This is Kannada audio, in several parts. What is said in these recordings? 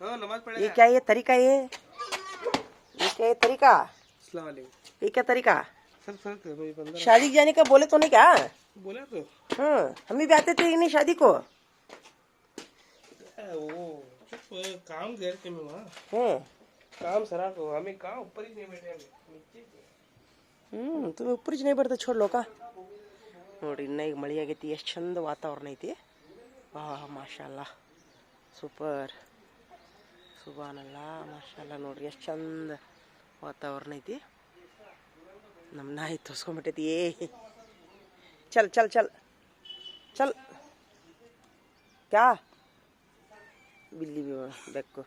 हाँ नमाज ये पढ़ेगा क्या ये तरीका ये ये क्या ये तरीका अस्सलाम वालेकुम ये क्या तरीका सर सर कर भाई बंदा शादी के जाने का बोले तो नहीं क्या बोला तो हाँ हम भी आते थे नहीं शादी को ए, वो चुप काम घर के में वहाँ हम्म काम सरा को हमें कहाँ ऊपर ही नहीं बैठे हमें नीचे ಹ್ಞೂ ತುಂಬ ಉಪ್ಪರಿಜ್ नहीं ಬರ್ತದೆ छोड़ ಲೋಕ ನೋಡ್ರಿ ಇನ್ನ ಈಗ ಮಳೆ ಆಗೈತಿ ಎಷ್ಟು ಚಂದ ವಾತಾವರಣ ಐತಿ ವಾ ಮಾಶಾಲ್ಲ ಸೂಪರ್. ಸುಬಾನಲ್ಲ ಮಾಷಲ್ಲ ನೋಡ್ರಿ, ಎಷ್ಟು ಚಂದ ವಾತಾವರಣ ಐತಿ. ನಮ್ಮ ನಾಯಿ ತೋರ್ಸ್ಕೊಂಬಿಟ್ಟೈತಿ, ಏ. ಚಲ್ ಚಲ್ ಚಲ್. ಚಲ್. ಕ್ಯಾ? ಬಿಲ್ಲಿ ಬೆಕ್ಕು.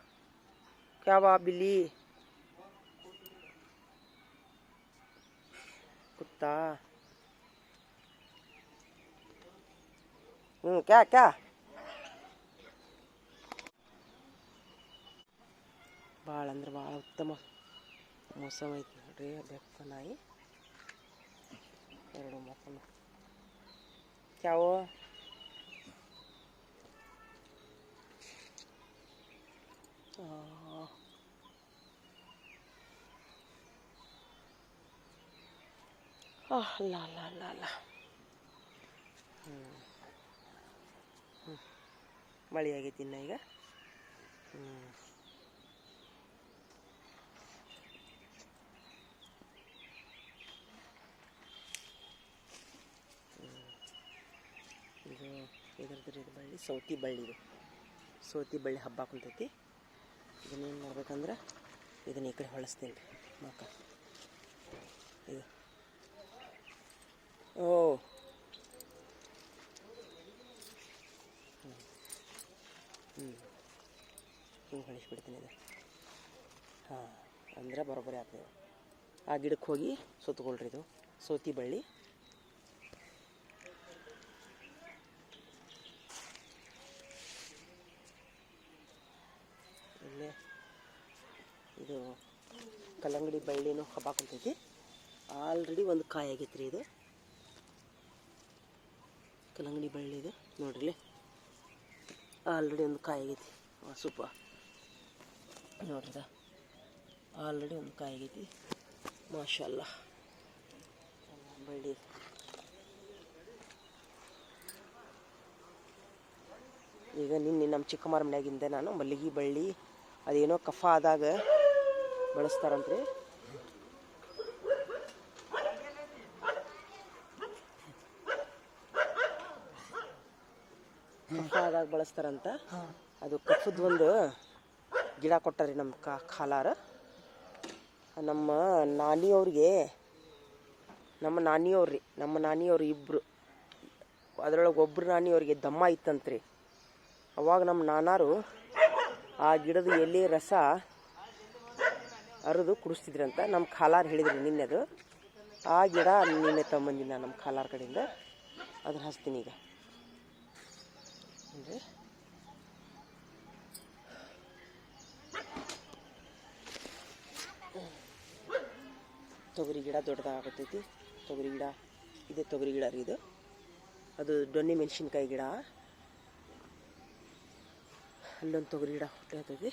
ಕ್ಯಾವಾ ಬಿಲ್ಲಿ? ಕುತ್ತಾ? ಹ್ಞೂ ಕ್ಯಾ ಕ್ಯಾ? ಭಾಳ ಅಂದ್ರೆ ಭಾಳ ಉತ್ತಮ ಮೋಸಮ್ ಐತಿ ನೋಡ್ರಿ ಬೆಕ್ಕ ನಾಯಿ. ಎರಡು ಮಕ್ಕಳು ಯಾವ ಅಲ್ಲ ಅಲ್ಲ ಅಲ್ಲ ಲಾ ಲಾ ಲಾ. ಹ್ಞೂ ಹ್ಞೂ ಮಳೆ ಆಗೈತಿ ಇನ್ನ ಈಗ? ಹ್ಞೂ ಇದು ಇದ್ರದ್ದು ಇದು ಬಳ್ಳಿ, ಸೌತಿ ಬಳ್ಳಿ ಇದು. ಸೌತಿ ಬಳ್ಳಿ ಹಬ್ಬ ಕುಂತೈತಿ. ಇದನ್ನೇನು ಮಾಡ್ಬೇಕಂದ್ರೆ ಇದನ್ನ ಈ ಕಡೆ ಹೊಳಸ್ತೀನಿ ರೀ ಮಕ್ಕ ಇದು. ಓ. ಹ್ಞೂ ಹಿಂಗೆ ಹೊಳಿಸ್ಬಿಡ್ತೀನಿ ಇದು. ಹಾಂ, ಅಂದ್ರೆ ಬರೋಬ್ಬರಿ ಆಗ್ತದೆ. ಆ ಗಿಡಕ್ಕೆ ಹೋಗಿ ಸುತ್ತಕೊಳ್ರಿ ಇದು. ಸೌತಿ ಬಳ್ಳಿ ಇಲ್ಲೇ ಇದು ಕಲ್ಲಂಗಡಿ ಬಳ್ಳಿನೂ ಹಬ್ಬಾಕೊಂತೈತಿ ಆಲ್ರೆಡಿ ಒಂದು ಕಾಯಿ ಆಗೈತೆ ರೀ ಇದು. ಕಲ್ಲಂಗಡಿ ಬಳ್ಳಿ ಇದು, ನೋಡ್ರಿ ಆಲ್ರೆಡಿ ಒಂದು ಕಾಯಿ ಆಗೈತಿ. ಸೂಪ. ನೋಡ್ರಿ ಆಲ್ರೆಡಿ ಒಂದು ಕಾಯಿ ಆಗೈತಿ. ಮಾಶಲ್ಲ. ಬಳ್ಳಿ ಈಗ ನಿನ್ನೆ ನಮ್ಮ ಚಿಕ್ಕಮ್ಮರ ಮನೆಯಾಗಿಂದೆ ನಾನು ಮಲ್ಲಿಗೆ ಬಳ್ಳಿ, ಅದೇನೋ ಕಫ ಆದಾಗ ಬಳಸ್ತಾರಂತ್ರಿ. ಕಫ ಆದಾಗ ಬಳಸ್ತಾರಂತ. ಅದು ಕಫದ ಒಂದು ಗಿಡ ಕೊಟ್ಟಾರಿ ನಮ್ಮ ಕಾ ಖಾಲಾರ. ನಮ್ಮ ನಾನಿಯವ್ರಿಗೆ ನಮ್ಮ ನಾನಿಯವ್ರಿ ನಮ್ಮ ನಾನಿಯವ್ರು ಇಬ್ಬರು ಅದರೊಳಗೆ ಒಬ್ಬರು ನಾನಿಯವ್ರಿಗೆ ದಮ್ಮ ಇತ್ತಂತ್ರಿ. ಅವಾಗ ನಮ್ಮ ನಾನಾರು ಆ ಗಿಡದ ಎಲೆ, ರಸ ಅರಿದು ಕುಡಿಸ್ತಿದ್ರಂತ ನಮ್ಮ ಖಾಲಾರ್ ಹೇಳಿದ್ರು ನಿನ್ನೆ ಅದು ಆ ಗಿಡ ನಿನ್ನೆ ನಾನು ನಮ್ಮ ಖಾಲಾರ್ ಕಡೆಯಿಂದ ಅದನ್ನ ಹಚ್ತೀನಿ ಈಗ. ಅಂದರೆ ತೊಗರಿ ಗಿಡ ದೊಡ್ಡದಾಗತೈತಿ. ತೊಗರಿ ಗಿಡ, ಇದೆ ತೊಗರಿ ಗಿಡ ರೀ ಇದು. ಅದು ದೊನ್ನೆ ಮೆಣಸಿನ್ಕಾಯಿ ಗಿಡ. ಅಲ್ಲೊಂದು ತೊಗರಿ ಗಿಡ ಹುಟ್ಟೈತೈತಿ.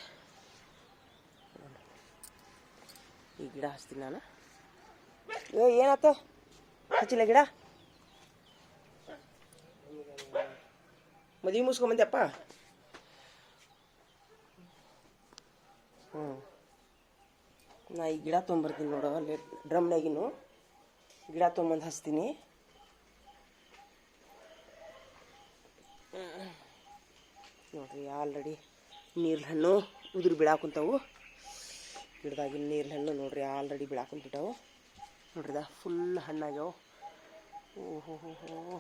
ಈ ಗಿಡ ಹಚ್ತೀನಿ ನಾನು. ಏ ಏನಾತ ಹಚ್ಚಿಲ್ಲ ಗಿಡ? ಮದುವೆ ಮುಗಿಸ್ಕೊಂಬಂದ್ಯಪ್ಪ? ಹ್ಞೂ ನಾ ಈ ಗಿಡ ತೊಗೊಂಬರ್ತೀನಿ ನೋಡು, ಅಲ್ಲಿ ಡ್ರಮ್ನಾಗಿನೂ. ಗಿಡ ತೊಗೊಂಬಂದು ಹಚ್ತೀನಿ. ನೋಡ್ರಿ, ಆಲ್ರೆಡಿ ನೀರ್ಲ ಹಣ್ಣು ಉದುರು ಬೀಳಾಕುಂತಾವು ಗಿಡದಾಗಿನ ನೀರು ಹಣ್ಣು ನೋಡ್ರಿ ಆಲ್ರೆಡಿ ಬೀಳಾಕುಂತಿದ್ದಾವು ನೋಡ್ರಿದ ಫುಲ್ ಹಣ್ಣಾಗ್ಯಾವ. ಓಹೋ ಹೋ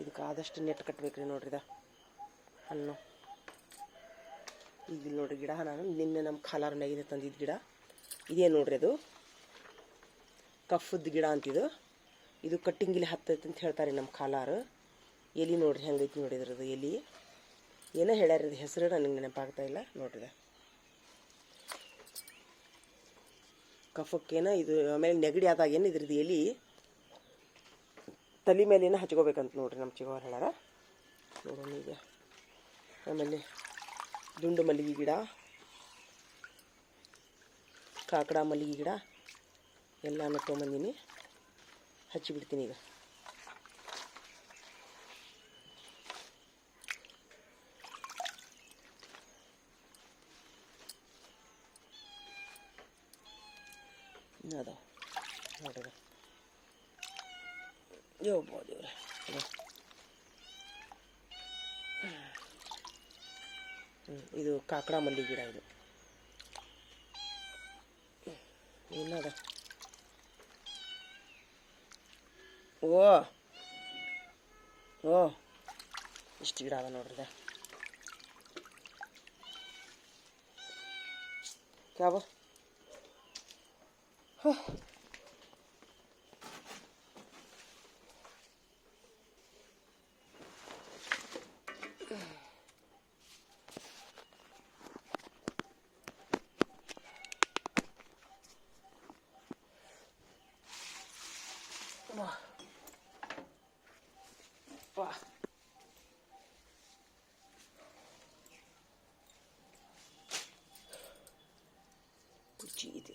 ಇದಕ್ಕೆ ಆದಷ್ಟು ನೆಟ್ ಕಟ್ಬೇಕ್ರಿ ನೋಡ್ರಿದ ಹಣ್ಣು. ಈಗ ಇಲ್ಲಿ ನೋಡ್ರಿ ಗಿಡ, ನಾನು ನಿನ್ನೆ ನಮ್ಮ ಖಾಲಾರ್ನಾಗಿದೆ ತಂದಿದ್ದ ಗಿಡ. ಇದೇ ನೋಡ್ರಿ ಅದು. ಕಫದ ಗಿಡ ಅಂತಿದು. ಇದು ಕಟ್ಟಿಂಗಿಲಿ ಹತ್ತೈತೆ ಅಂತ ಹೇಳ್ತಾರೆ ನಮ್ಮ ಖಾಲಾರು ಎಲಿ ನೋಡ್ರಿ, ಹೆಂಗೈತಿ ನೋಡಿದ್ರದು ಎಲಿ. ಏನೋ ಹೇಳ್ಯಾರ ಇದು ಹೆಸರು, ನನಗೆ ನೆನಪಾಗ್ತಾ ಇಲ್ಲ. ನೋಡ್ರಿ ಕಫಕ್ಕೇನ ಇದು ಆಮೇಲೆ ನೆಗಡಿ ಆದಾಗ ಏನು ಇದ್ರದ್ದು ಎಲೆ ತಲೆ ಮೇಲೇನ ಹಚ್ಕೋಬೇಕಂತ ನೋಡ್ರಿ ನಮ್ಮ ಚಿಗೋರ್ ಹೇಳಾರ. ನೋಡೋಣ ಈಗ. ಆಮೇಲೆ ದುಂಡು ಮಲ್ಲಿಗೆ ಗಿಡ, ಕಾಕಡ ಮಲ್ಲಿಗೆ ಗಿಡ ಎಲ್ಲ ತೊಗೊಂಬಂದಿನಿ. ಹಚ್ಚಿಬಿಡ್ತೀನಿ ಈಗ. ಇನ್ನೂ ಅದಾವ ನೋಡ್ರಿ ಯವ್ವ ದೇವ್ರೆ ಇದು. ಹ್ಮ್, ಇದು ಕಾಕಡ ಮಲ್ಲಿಗೆ ಗಿಡ ಇದು ಇನ್ನದ ಓ ಓ ಇಷ್ಟು ಗಿಡ ಅದ ನೋಡ್ರಿ ಇದು. ಕ್ಯಾವ ವಾ ವಾ ಕುರ್ಚಿ ಇದೆ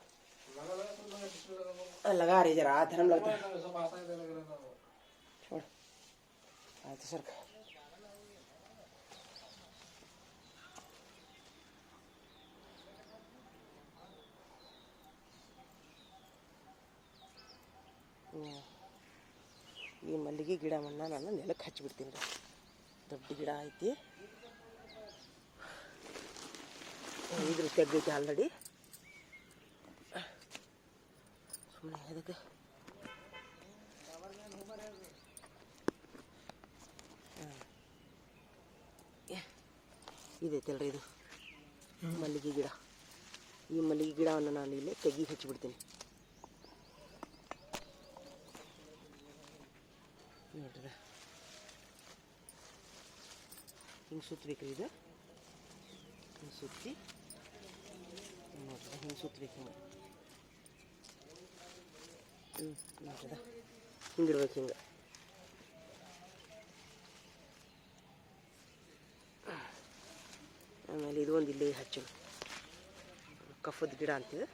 लगा रही जरा धर्म लगता है छोड़ हाँ तो सर ಈ ಮಲ್ಲಿಗೆ ಗಿಡವನ್ನ ನಾನು ನೆಲಕ್ಕೆ ಹಚ್ಚಿಬಿಡ್ತೀನಿ ರೀ ದೊಡ್ಡ ಗಿಡ ಐತಿ ಇದ್ರ ತೆಗ್ದೈತಿ ಆಲ್ರೆಡಿ ಸುಮ್ಮನೆ ಅದಕ್ಕೆ ಇದೈತಲ್ರಿ ಇದು ಮಲ್ಲಿಗೆ ಗಿಡ. ಈ ಮಲ್ಲಿಗೆ ಗಿಡವನ್ನು ನಾನು ಇಲ್ಲಿ ತೆಗಿ ಹಚ್ಚಿಬಿಡ್ತೀನಿ. ನೋಡ್ರಿ. ಹಿಂಗೆ ಸುತ್ತಬೇಕ್ರಿ ಇದು? ಹಿಂಗೆ ಸುತ್ತಿ. ನೋಡ್ರಿ, ಹಿಂಗೆ ಸುತ್ತಬೇಕು ಹಿಂಗೆ ಹ್ಞೂ ನೋಡ್ರದ ಹಿಂಗಿಡ್ಬೇಕು ಹಿಂಗೆ ಆಮೇಲೆ ಇದು ಒಂದು ಇಲ್ಲಿ ಹಚ್ಚು ಕಫದ ಗಿಡ ಅಂತಿದೆ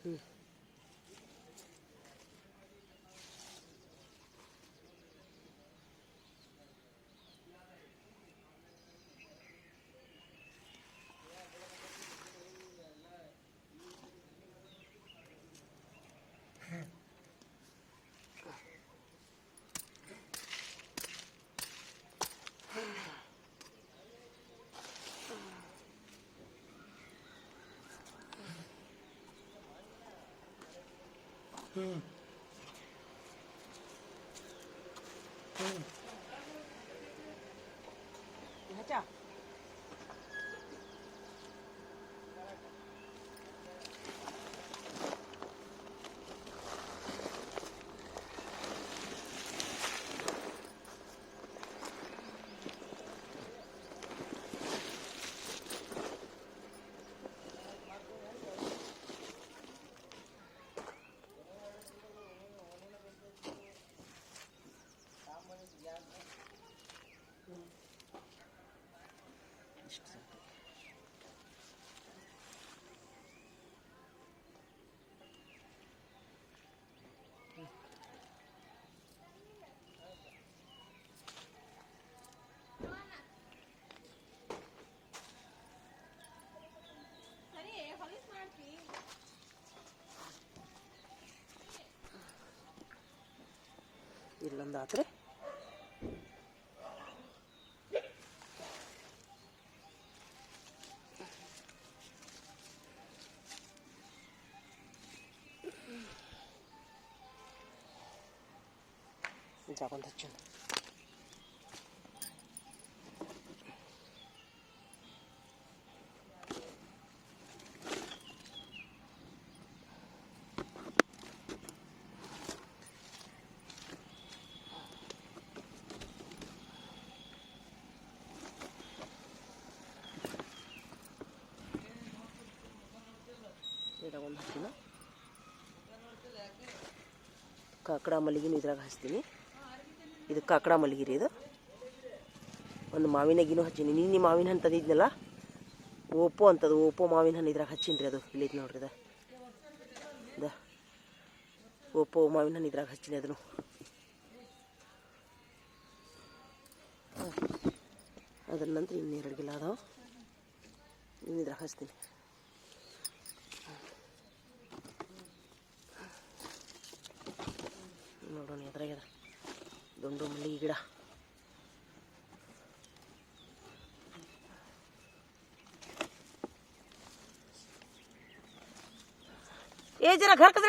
ಹ್ಞೂ ಹಚ್ಚ ಒಂದು ಆದರೆ జాగ్రత్త వచ్చింది ಕಾಕಡ ಮಲ್ಲಿಗೆನೂ ಇದ್ರಾಗ ಹಚ್ತೀನಿ. ಇದು ಕಾಕಡ ಮಲ್ಲಿಗೆ ರೀ ಇದು. ಒಂದು ಮಾವಿನ ಗಿನೂ ಹಚ್ಚೀನಿ ನಿನ್ನೆ ಮಾವಿನ ಹಣ್ಣು ತಂದಿದ್ನಲ್ಲ? ಓಪೋ ಅಂತದು, ಓಪೋ ಮಾವಿನ ಹಣ್ಣು ಇದ್ರಾಗ ಹಚ್ಚೀನಿ ರೀ ಅದು. ಇಲ್ಲೈತೆ ನೋಡ್ರಿ ಇದು. ಓಪೋ ಮಾವಿನ ಹಣ್ಣು ಇದ್ರಾಗ ಹಚ್ಚೀನಿ ಅದನ್ನು. ಅದ್ರ ನಂತರ ಇನ್ನೆರಡು ಗಿಲ ಅದಾವ. ಇನ್ನು ಇದ್ರಾಗ ಹಚ್ತೀನಿ. ನೋಡೋಣ ಎದ್ರಾಗ್ಯದ ದುಂಡು ಮಲ್ಲಿಗೆ ಗಿಡ ಏ ಜರ घर ಕದ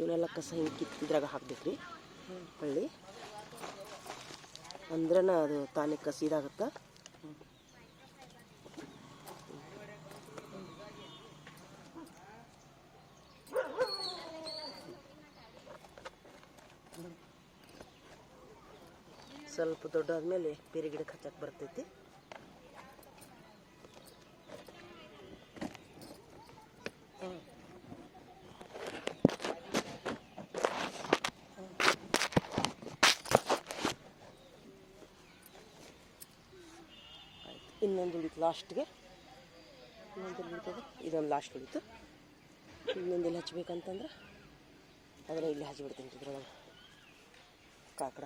ಇವನ್ನೆಲ್ಲ ಕಸ ಹಿಂಗೆ ಕಿತ್ತಿದ್ರಾಗ ಹಾಕ್ಬೇಕ್ರಿ. ಹಳ್ಳಿ ಅಂದ್ರೆ ಅದು ತಾನೇ ಕಸ ಇದಾಗತ್ತ? ಸ್ವಲ್ಪ ದೊಡ್ಡಾದ್ಮೇಲೆ ಬೇರೆ ಗಿಡಕ್ಕೆ ಹಚ್ಚಕ್ಕೆ ಬರ್ತೈತಿ ಆಯ್ತು ಇನ್ನೊಂದು ಉಳಿತು ಲಾಸ್ಟ್ಗೆ. ಇನ್ನೊಂದು ಉಳಿತದೆ. ಇದೊಂದು ಲಾಸ್ಟ್ ಉಳಿತು. ಇನ್ನೊಂದು ಇಲ್ಲಿ ಹಚ್ಬೇಕಂತಂದ್ರೆ ಅದನ್ನು ಇಲ್ಲಿ ಹಚ್ಚಿಬಿಡ್ತೀನಿ ಇದ್ರೊಳಗೆ ಕಾಕಡ.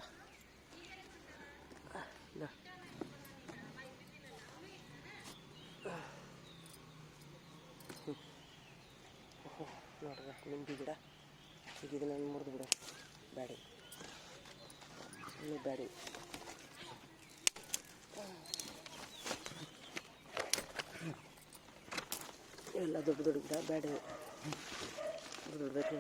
ಓಹೋ, ನೋಡ್ರಿ ನಿಂಬೆ ಗಿಡ. ಈಗ ಇದನ್ನ ಮುರಿದು ಬಿಡು. ಬ್ಯಾಡಿ. ಬ್ಯಾಡಿ ಎಲ್ಲ ದೊಡ್ಡ ದೊಡ್ಡ ಗಿಡ ಬೇಡ ದೊಡ್ಡ ದೊಡ್ಡ ಬೇಕು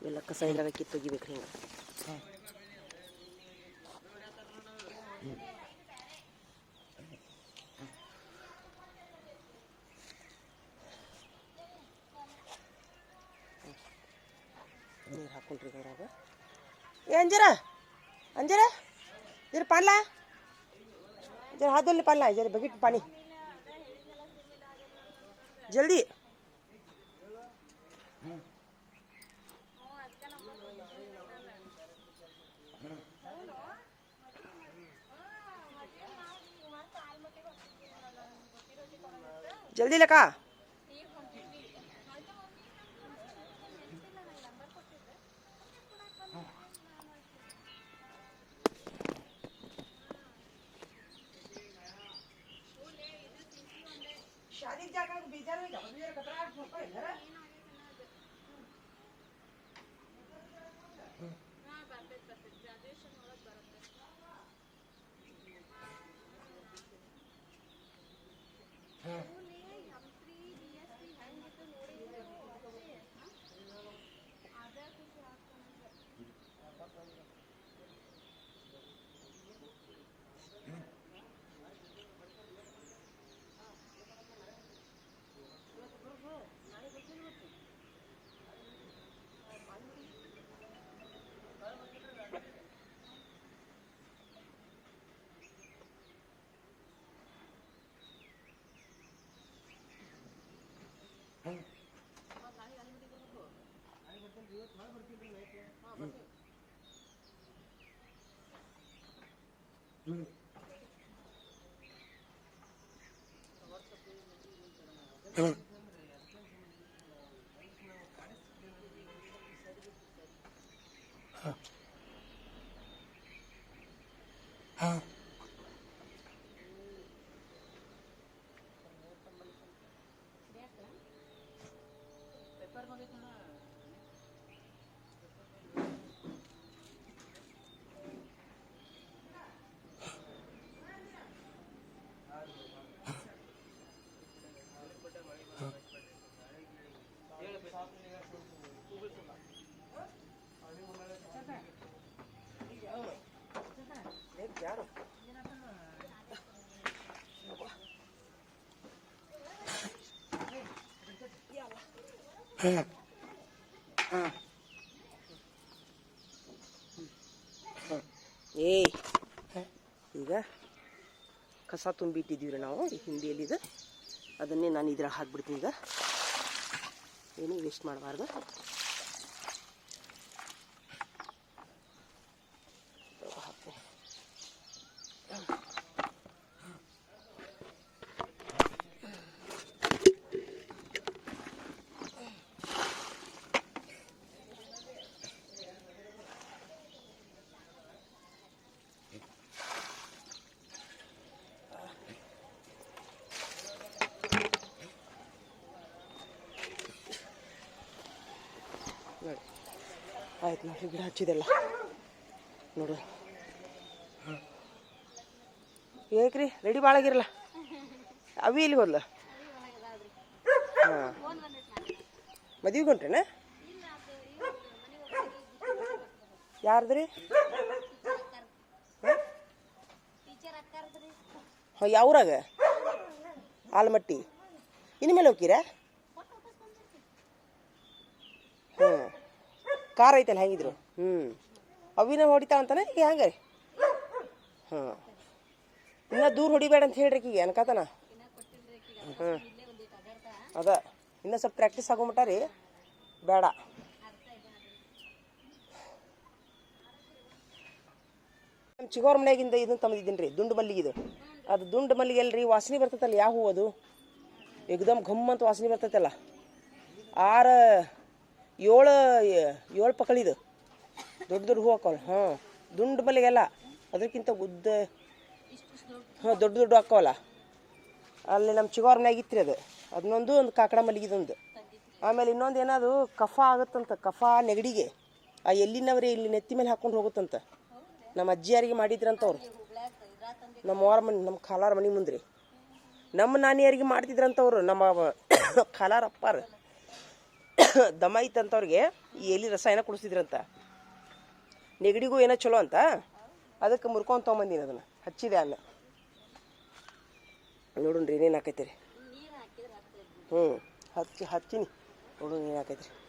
ಎಲ್ಲ ಕಸ ಇದ್ರಾಗ ಕಿತ್ತೊಗಿಬೇಕು ಹಿಂಗೆ. ನೀರು ಹಾಕೊಂಡ್ರಿ ಅದ್ರಾಗ ಏ, ಅಂಜರ ಅಂಜರ ಜರ ಪಾನ್ಲಾ जरा हाथ धोने पानी लाए जरा बकेट पानी। जल्दी। जल्दी लगा। ಬೇಜಾರು ಈಗ ಬೇರೆ ಕಟ್ಟ Dur. Evet. ಏಯ್ ಈಗ ಕಸ ತುಂಬಿಟ್ಟಿದ್ದೀವಿ ರೀ ನಾವು ಇದು. ಅದನ್ನೇ ನಾನು ಇದ್ರಾಗ ಹಾಕ್ಬಿಡ್ತೀನಿ ಈಗ. ಏನು ವೇಸ್ಟ್ ಮಾಡಬಾರ್ದು. ಆಯ್ತು ನೋಡಿ ಗಿಡ ಹಚ್ಚಿದೆಲ್ಲ. ನೋಡು. ಏಕ್ರಿ ರೆಡಿ ಭಾಳ ಆಗಿರಲ್ಲ ಅವಿ ಇಲ್ಲಿ ಹೋದ್ಲ? ಹಾಂ. ಮದುವೆಗೆ ಹೊಂಟ್ರೇನ ಯಾರ್ದ್ರಿ? ಹಾಂ? ಯಾವ್ರಾಗ? ಆಲಮಟ್ಟಿ. ಇನ್ನು ಮೇಲೆ ಹೋಗ್ತೀರಾ ಹ್ಞೂ ಕಾರ್ ಐತಲ್ಲ ಹೆಂಗಿದ್ರು? ಹ್ಞೂ ಅವಿನ ಹೊಡಿತಾ ಅಂತಾನೆ ಈಗ ಹಂಗೆ ರೀ. ಹ್ಞೂ ಇನ್ನೂ ದೂರ ಹೊಡಿಬೇಡ ಅಂತ ಹೇಳ್ರಿ ಈಗ ಅನ್ಕಾತನ. ಹ್ಞೂ ಅದ, ಇನ್ನೂ ಸ್ವಲ್ಪ ಪ್ರಾಕ್ಟೀಸ್ ಆಗೋಮಟ ರೀ. ಬೇಡ. ನಮ್ಮ ಚಿಗೋರ್ ಮನೆಯಾಗಿಂದ ಇದನ್ನ ತಂದಿದ್ದೀನಿ ರೀ, ದುಂಡು ಮಲ್ಲಿಗೆ ಇದು. ಅದು ದುಂಡು ಮಲ್ಲಿಗೆ ಅಲ್ರಿ, ವಾಸನೆ ಬರ್ತೈತಲ್ಲ ಯಾವ ಹೂವು ಅದು? ಎಕ್ದಮ್ ಘಮ್ ಅಂತ ವಾಸನೆ ಬರ್ತೈತಲ್ಲ. ಆರ ಏಳು ಏಳು ಪಕಳಿದು ದೊಡ್ಡ ದೊಡ್ಡ ಹೂ ಹಾಕೋಲ್ಲ ಹಾಂ, ದುಂಡು ಮಲ್ಲಿಗೆಲ್ಲ ಅದಕ್ಕಿಂತ ಉದ್ದ ಹಾಂ, ದೊಡ್ಡ ದೊಡ್ಡ ಹಾಕೋಲ್ಲ ಅಲ್ಲಿ ನಮ್ಮ ಚಿಗೋರ್ನಾಗ ಇತ್ತು ಅದು. ಅದನ್ನೊಂದು ಒಂದು ಕಾಕಡ ಮಲ್ಲಿಗಿದೊಂದು. ಆಮೇಲೆ ಇನ್ನೊಂದು ಏನದು ಕಫ ಆಗುತ್ತಂತ, ಕಫ ನೆಗಡಿಗೆ. ಆ ಎಲ್ಲಿನವ್ರೆ ಇಲ್ಲಿ ನೆತ್ತಿ ಮೇಲೆ ಹಾಕೊಂಡು ಹೋಗುತ್ತಂತ. ನಮ್ಮ ಅಜ್ಜಿಯಾರಿಗೆ ಮಾಡಿದ್ರಂತ ಅವ್ರು ನಮ್ಮ ಅವ್ರ ಮನೆ, ನಮ್ಮ ಖಾಲಾರ ಮನೆ ಮುಂದ್ರಿ. ನಮ್ಮ ನಾನಿಯರಿಗೆ ಮಾಡ್ತಿದ್ರಂತವ್ರು. ನಮ್ಮ ಖಾಲಾರ ಅಪ್ಪಾರ ದಮ ಇತ್ತಂಥವ್ರಿಗೆ ಈ ಎಲಿ ರಸಾಯನ ಕುಡಿಸಿದ್ರಂತ. ನೆಗಡಿಗೂ ಏನೋ ಚಲೋ ಅಂತ, ಅದಕ್ಕೆ ಮುರ್ಕೊಂಡು ತೊಗೊಂಬಂದಿನಿ ಅದನ್ನು ಹಚ್ಚಿದೆ ಅನ್ನ ನೋಡೋಣ್ರಿ ಏನೇನು ಹಾಕೈತೆ ರೀ? ಹ್ಞೂ ಹಚ್ಚಿ, ಹಚ್ಚಿನಿ. ನೋಡೋಣ ಏನು ಹಾಕೈತೆ ರೀ?